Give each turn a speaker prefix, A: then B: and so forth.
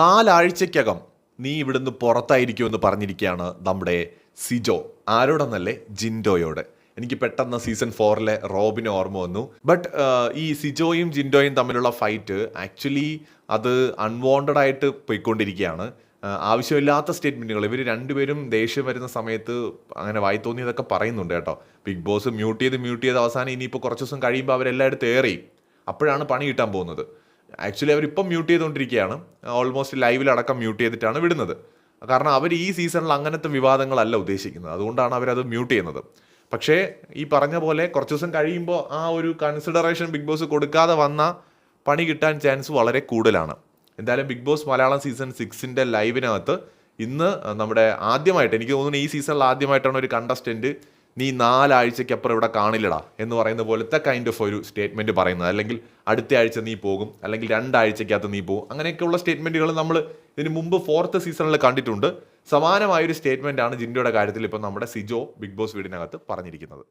A: നാലാഴ്ചക്കകം നീ ഇവിടുന്ന് പുറത്തായിരിക്കുമെന്ന് പറഞ്ഞിരിക്കുകയാണ് നമ്മുടെ സിജോ. ആരോടെന്നല്ലേ? ജിൻഡോയോട്. എനിക്ക് പെട്ടെന്ന് സീസൺ ഫോറിലെ റോബിന് ഓർമ്മ വന്നു. ബട്ട് ഈ സിജോയും ജിൻഡോയും തമ്മിലുള്ള ഫൈറ്റ് ആക്ച്വലി അത് അൺവാണ്ടഡ് ആയിട്ട് പോയിക്കൊണ്ടിരിക്കുകയാണ്. ആവശ്യമില്ലാത്ത സ്റ്റേറ്റ്മെന്റുകൾ ഇവർ രണ്ടുപേരും ദേഷ്യം വരുന്ന സമയത്ത് അങ്ങനെ വായി തോന്നിയതൊക്കെ പറയുന്നുണ്ട് കേട്ടോ. ബിഗ് ബോസ് മ്യൂട്ട് ചെയ്ത് മ്യൂട്ട് ചെയ്ത് അവസാനം ഇനിയിപ്പോൾ കുറച്ച് ദിവസം കഴിയുമ്പോൾ അവരെല്ലായിടത്തും ഏറി അപ്പോഴാണ് പണി കിട്ടാൻ പോകുന്നത്. ആക്ച്വലി അവരിപ്പം മ്യൂട്ട് ചെയ്തുകൊണ്ടിരിക്കുകയാണ്. ഓൾമോസ്റ്റ് ലൈവിലടക്കം മ്യൂട്ട് ചെയ്തിട്ടാണ് വിടുന്നത്. കാരണം അവർ ഈ സീസണിൽ അങ്ങനത്തെ വിവാദങ്ങളല്ല ഉദ്ദേശിക്കുന്നത്. അതുകൊണ്ടാണ് അവരത് മ്യൂട്ട് ചെയ്യുന്നത്. പക്ഷേ ഈ പറഞ്ഞ പോലെ കുറച്ച് ദിവസം കഴിയുമ്പോൾ ആ ഒരു കൺസിഡറേഷൻ ബിഗ് ബോസ് കൊടുക്കാതെ വന്ന പണി കിട്ടാൻ ചാൻസ് വളരെ കൂടുതലാണ്. എന്തായാലും ബിഗ് ബോസ് മലയാളം സീസൺ സിക്സിന്റെ ലൈവിനകത്ത് ഇന്ന് നമ്മുടെ ആദ്യമായിട്ട് എനിക്ക് തോന്നുന്നു ഈ സീസണിൽ ആദ്യമായിട്ടാണ് ഒരു കണ്ടസ്റ്റന്റ് നീ നാലാഴ്ചയ്ക്കപ്പുറം ഇവിടെ കാണില്ലടാ എന്ന് പറയുന്ന പോലത്തെ കൈൻഡ് ഓഫ് ഒരു സ്റ്റേറ്റ്മെന്റ് പറയുന്നത്. അല്ലെങ്കിൽ അടുത്ത ആഴ്ച നീ പോകും അല്ലെങ്കിൽ രണ്ടാഴ്ചയ്ക്കകത്ത് നീ പോകും. അങ്ങനെയൊക്കെയുള്ള സ്റ്റേറ്റ്മെന്റുകൾ നമ്മൾ ഇതിന് മുമ്പ് ഫോർത്ത് സീസണിൽ കണ്ടിട്ടുണ്ട്. സമാനമായൊരു സ്റ്റേറ്റ്മെന്റാണ് ജിൻഡോയുടെ കാര്യത്തിൽ ഇപ്പം നമ്മുടെ സിജോ ബിഗ് ബോസ് വീടിനകത്ത് പറഞ്ഞിരിക്കുന്നത്.